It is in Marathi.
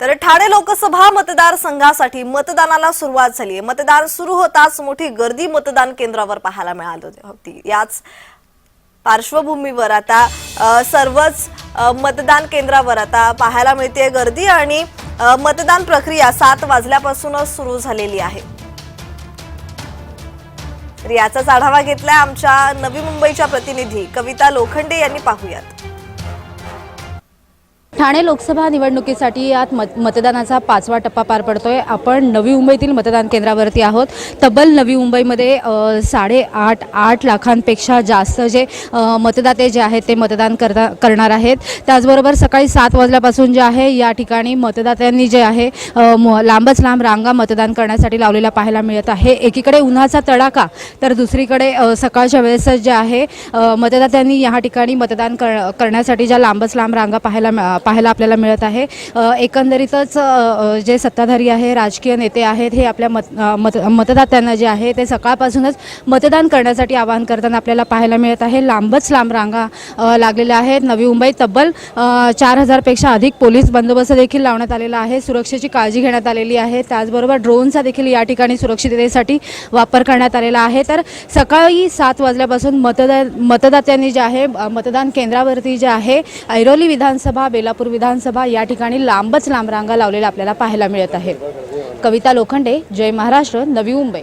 तर ठाणे लोकसभा मतदारसंघासाठी मतदानाला सुरुवात झाली आहे. मतदान सुरू होताच मोठी गर्दी मतदान केंद्रावर पाहायला मिळाली होती. याच पार्श्वभूमीवर आता सर्वच मतदान केंद्रावर आता पाहायला मिळते गर्दी आणि मतदान प्रक्रिया सात वाजल्यापासूनच सुरू झालेली आहे. तर याचाच आढावा घेतलाय आमच्या नवी मुंबईच्या प्रतिनिधी कविता लोखंडे यांनी पाहूयात. ठाणे लोकसभा निवडणुकीसाठी यात मत मतदानाचा पाचवा टप्पा पार पडतोय. आपण नवी मुंबईतील मतदान केंद्रावरती आहोत. तब्बल नवी मुंबईमध्ये साडे साडेआठ आठ लाखांपेक्षा जास्त जे मतदाते जे आहेत ते मतदान करता करणार आहेत. त्याचबरोबर सकाळी सात वाजल्यापासून जे आहे या ठिकाणी मतदात्यांनी जे आहे म- लांबच लांब रांगा मतदान करण्यासाठी लावलेल्या पाहायला मिळत आहे. एकीकडे उन्हाचा तडाखा तर दुसरीकडे सकाळच्या वेळेस जे आहे मतदात्यांनी या ठिकाणी मतदान कर करण्यासाठी ज्या लांबच लांब रांगा पाहायला पाहायला आपल्याला मिळत आहे. एकंदरीतच जे सत्ताधारी आहे राजकीय नेते आहेत हे आपल्या मत मत मतदात्यांना जे आहे ते सकाळपासूनच मतदान करण्यासाठी आवाहन करताना आपल्याला पाहायला मिळत आहे. लांबच लांब रांगा लागलेल्या आहेत. नवी मुंबईत तब्बल चार हजारपेक्षा अधिक पोलीस बंदोबस्त देखील लावण्यात आलेला आहे. सुरक्षेची काळजी घेण्यात आलेली आहे. त्याचबरोबर ड्रोनचा देखील या ठिकाणी सुरक्षिततेसाठी वापर करण्यात आलेला आहे. तर सकाळी सात वाजल्यापासून मतदा मतदात्यांनी जे आहे मतदान केंद्रावरती जे आहे ऐरोली विधानसभा बेलापूर विधानसभा या ठिकाणी लांबच लांब रांगा लावलेल्या आपल्याला पाहायला मिळत आहे कविता लोखंडे जय महाराष्ट्र नवी मुंबई.